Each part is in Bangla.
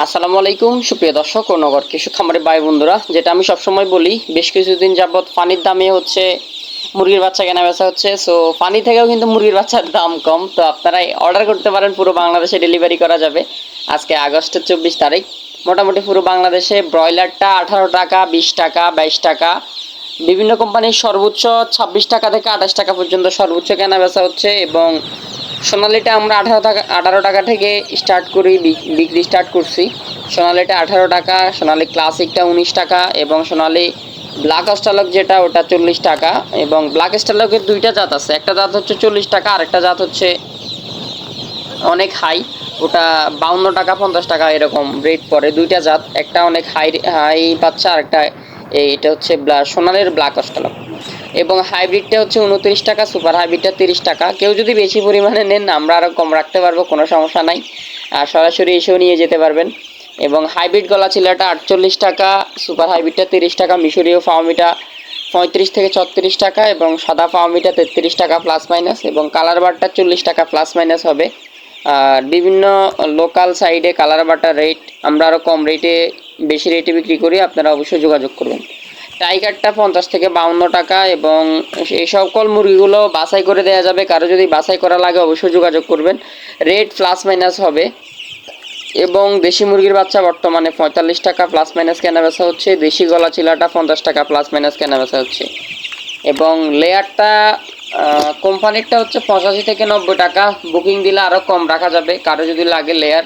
আসসালামু আলাইকুম, সুপ্রিয় দর্শক ও নগর কৃষি খামারে ভাই বন্ধুরা, যেটা আমি সবসময় বলি, বেশ কিছুদিন যাবৎ পানির দামে হচ্ছে মুরগির বাচ্চা কেনা বেচা হচ্ছে সো পানি থেকেও কিন্তু মুরগির বাচ্চার দাম কম, তো আপনারা অর্ডার করতে পারেন, পুরো বাংলাদেশে ডেলিভারি করা যাবে। আজকে আগস্টের চব্বিশ তারিখ, মোটামুটি পুরো বাংলাদেশে ব্রয়লারটা আঠারো টাকা, বিশ টাকা, বাইশ টাকা বিভিন্ন কোম্পানির সর্বোচ্চ ছাব্বিশ টাকা থেকে আঠাশ টাকা পর্যন্ত সর্বোচ্চ কেনা বেচা হচ্ছে এবং সোনালিটা আমরা আঠারো টাকা আঠারো টাকা থেকে স্টার্ট করি, বিক- বিক্রি স্টার্ট করছি। সোনালিটা আঠারো টাকা, সোনালি ক্লাসিকটা উনিশ টাকা এবং সোনালি ব্ল্যাক স্টালক যেটা, ওটা চল্লিশ টাকা এবং ব্ল্যাক স্টালকের দুইটা জাত আছে। একটা জাত হচ্ছে চল্লিশ টাকা, আরেকটা জাত হচ্ছে অনেক হাই ওটা বাউন্ন টাকা, পঞ্চাশ টাকা এরকম রেট পড়ে। দুইটা জাত, একটা অনেক হাই হাই পাচ্ছে আরেকটা এইটা হচ্ছে সোনালির ব্ল্যাক অস্টালক এবং হাইব্রিডটা হচ্ছে উনত্রিশ টাকা সুপার হাইব্রিডটা তিরিশ টাকা। কেউ যদি বেশি পরিমাণে নেন, আমরা আরও কম রাখতে পারব, কোনো সমস্যা নাই। আর সরাসরি এসেও নিয়ে যেতে পারবেন। এবং হাইব্রিড গলা চিলাটা আটচল্লিশ টাকা সুপার হাইব্রিডটা তিরিশ টাকা, মিশরীয় ফার্মিটা পঁয়ত্রিশ থেকে ছত্রিশ টাকা, এবং সাদা ফার্মিটা তেত্রিশ টাকা প্লাস মাইনাস এবং কালার বারটা চল্লিশ টাকা প্লাস মাইনাস হবে। আর বিভিন্ন লোকাল সাইডে কালার বাটার রেট আমরা আরও কম রেটে বেশি রেটে বিক্রি করি, আপনারা অবশ্যই যোগাযোগ করবেন। টাইগারটা পঞ্চাশ থেকে বাউন্ন টাকা এবং এই সকল মুরগিগুলো বাছাই করে দেওয়া যাবে। কারও যদি বাছাই করা লাগে অবশ্যই যোগাযোগ করবেন। রেট প্লাস মাইনাস হবে। এবং দেশি মুরগির বাচ্চা বর্তমানে পঁয়তাল্লিশ টাকা প্লাস মাইনাস কেনা বেচা হচ্ছে। দেশি গলা চিলাটা পঞ্চাশ টাকা প্লাস মাইনাস কেনা বেচা হচ্ছে। এবং লেয়ারটা কোম্পানিরটা হচ্ছে পঁচাশি থেকে নব্বই টাকা। বুকিং দিলে আরও কম রাখা যাবে। কারও যদি লাগে লেয়ার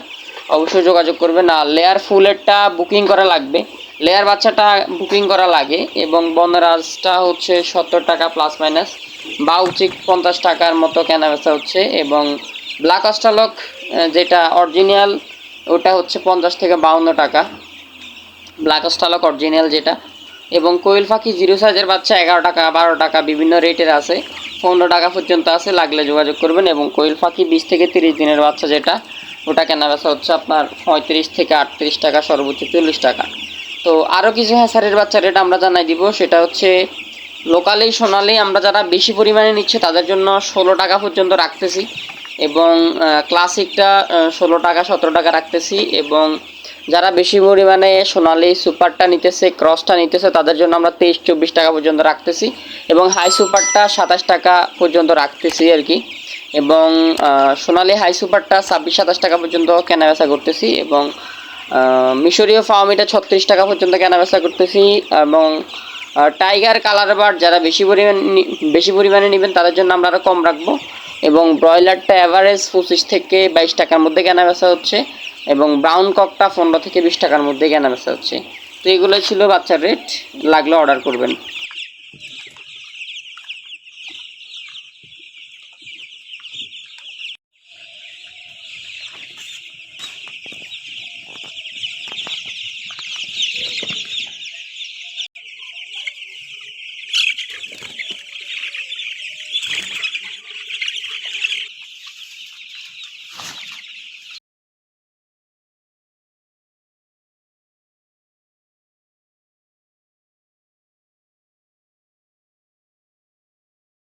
অবশ্যই যোগাযোগ করবে। না লেয়ার ফুলেরটা বুকিং করা লাগবে। লেয়ার বাচ্চাটা বুকিং করা লাগে এবং বনরাজটা হচ্ছে সত্তর টাকা প্লাস মাইনাস বাউচিক পঞ্চাশ টাকার মতো কেনা বেচা হচ্ছে এবং ব্ল্যাক অস্টালক যেটা অরিজিনাল ওটা হচ্ছে পঞ্চাশ থেকে বাউন্ন টাকা। ব্ল্যাক অস্টালক অরিজিনাল যেটা। এবং কোয়েল পাখি জিরো সাইজের বাচ্চা এগারো টাকা, বারো টাকা, বিভিন্ন রেটের আছে। পনেরো টাকা পর্যন্ত আছে, লাগলে যোগাযোগ করবেন এবং কোয়েল পাখি বিশ থেকে তিরিশ দিনের বাচ্চা যেটা। ওটা কেনা বেচা হচ্ছে আপনার পঁয়ত্রিশ থেকে আটত্রিশ টাকা, সর্বোচ্চ চল্লিশ টাকা। তো আরও কিছু হ্যাসারের বাচ্চা রেট আমরা জানাই দিব, সেটা হচ্ছে লোকালি সোনালি আমরা যারা বেশি পরিমাণে নিচ্ছে, তাদের জন্য ষোলো টাকা পর্যন্ত রাখতেছি এবং ক্লাসিকটা ষোলো টাকা, সতেরো টাকা রাখতেছি এবং যারা বেশি পরিমাণে সোনালি সুপারটা নিতেছে, ক্রসটা নিতেছে, তাদের জন্য আমরা তেইশ, চব্বিশ টাকা পর্যন্ত রাখতেছি এবং হাই সুপারটা সাতাশ টাকা পর্যন্ত রাখতেছি আর কি। এবং সোনালি হাই সুপারটা ছাব্বিশ সাতাশ টাকা পর্যন্ত কেনাবেচা করতেছি এবং মিশরীয় ফার্মিটা ছত্রিশ টাকা পর্যন্ত কেনাবেচা করতেছি এবং টাইগার কালার বার্ড যারা বেশি পরিমাণ বেশি পরিমাণে নেবেন তাদের জন্য আমরা আরও কম রাখব এবং ব্রয়লারটা অ্যাভারেজ পঁচিশ থেকে বাইশ টাকার মধ্যে কেনা বেচা হচ্ছে এবং ব্রাউন ককটা পনেরো থেকে বিশ টাকার মধ্যে কেনা বেচা হচ্ছে। তো এগুলো ছিল বাচ্চার রেট লাগলে অর্ডার করবেন।